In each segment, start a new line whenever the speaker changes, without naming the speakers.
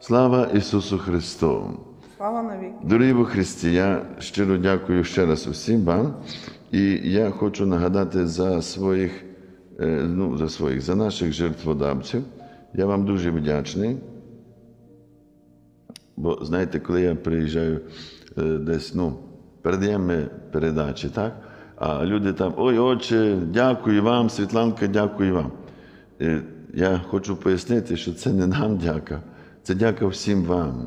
Слава Ісусу Христу!
Слава навіки.
Дорогі Христі, я щиро дякую ще раз усім вам. І я хочу нагадати за своїх, е, ну, за своїх, за наших жертводавців. Я вам дуже вдячний. Бо знаєте, коли я приїжджаю е, десь, ну, передаємо передачі, так? А люди там, ой, отче, дякую вам, Світланка, дякую вам. Е, Я хочу пояснити, що це не нам дяка, це дяка всім вам.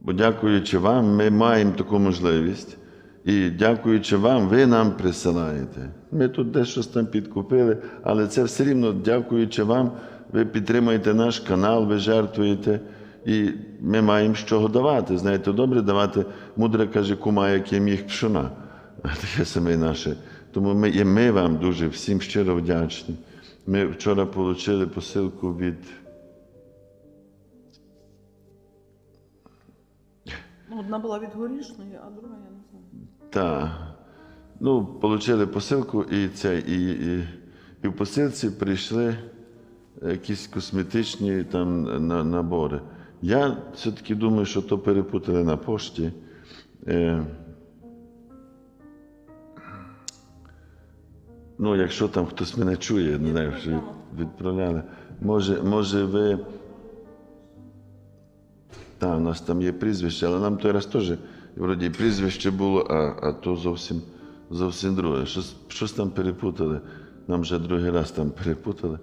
Бо дякуючи вам, ми маємо таку можливість. І дякуючи вам, ви нам присилаєте. Ми тут десь щось там підкупили, але це все рівно, дякуючи вам, ви підтримуєте наш канал, ви жертвуєте. І ми маємо з чого давати. Знаєте, добре давати, мудре каже, кума, як я міг пшона. Таке саме наше. Тому ми, і ми вам дуже всім щиро вдячні. Ми вчора отримали посилку від.
Ну, одна була від горішної, а друга я не знаю.
Так. Ну, отримали посилку, і це, і, і, і в посилці прийшли якісь косметичні там на, набори. Я все-таки думаю, що то перепутали на пошті. Е, ну, якщо там хтось мене чує, не знаю, що відправляли. Може, може ви. Так, у нас там є прізвище, але нам той раз теж вроді прізвище було, а, а то зовсім, зовсім друге. Щось, щось там перепутали. Нам вже другий раз там перепутали.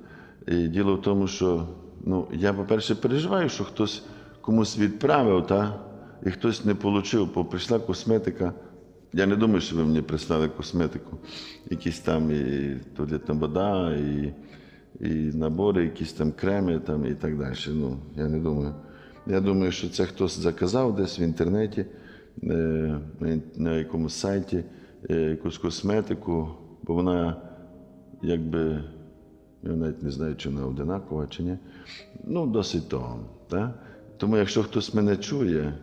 І діло в тому, що ну, я, по-перше, переживаю, що хтось комусь відправив, та, і хтось не отримав, бо прийшла косметика. Я не думаю, що ви мені прислали косметику. Якісь там і туалетна вода, і, і набори, якісь там креми там, і так далі. Ну, я не думаю. Я думаю, що це хтось заказав десь в інтернеті, е, на якомусь сайті е, якусь косметику, бо вона якби, я навіть не знаю, чи вона одинакова, чи ні. Ну, досить того. Так? Тому якщо хтось мене чує,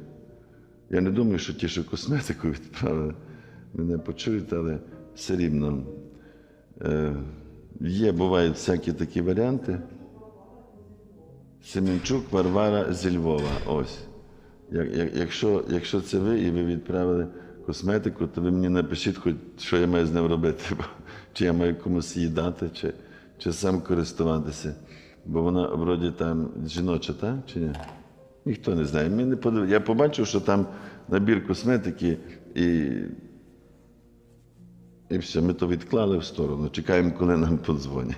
я не думаю, що ті, що косметику відправили, мене почують, але все рівно. Е, є, бувають всякі такі варіанти. Семенчук Варвара зі Львова. Ось. Як, як, якщо, якщо це ви і ви відправили косметику, то ви мені напишіть, хоч, що я маю з ним робити, чи я маю комусь її дати, чи, чи сам користуватися. Бо вона вроді там жіноча, так? Чи ні? Ніхто не знає. Ми не подив... Я побачив, що там набір косметики і. І все, ми то відклали в сторону. Чекаємо, коли нам подзвонять.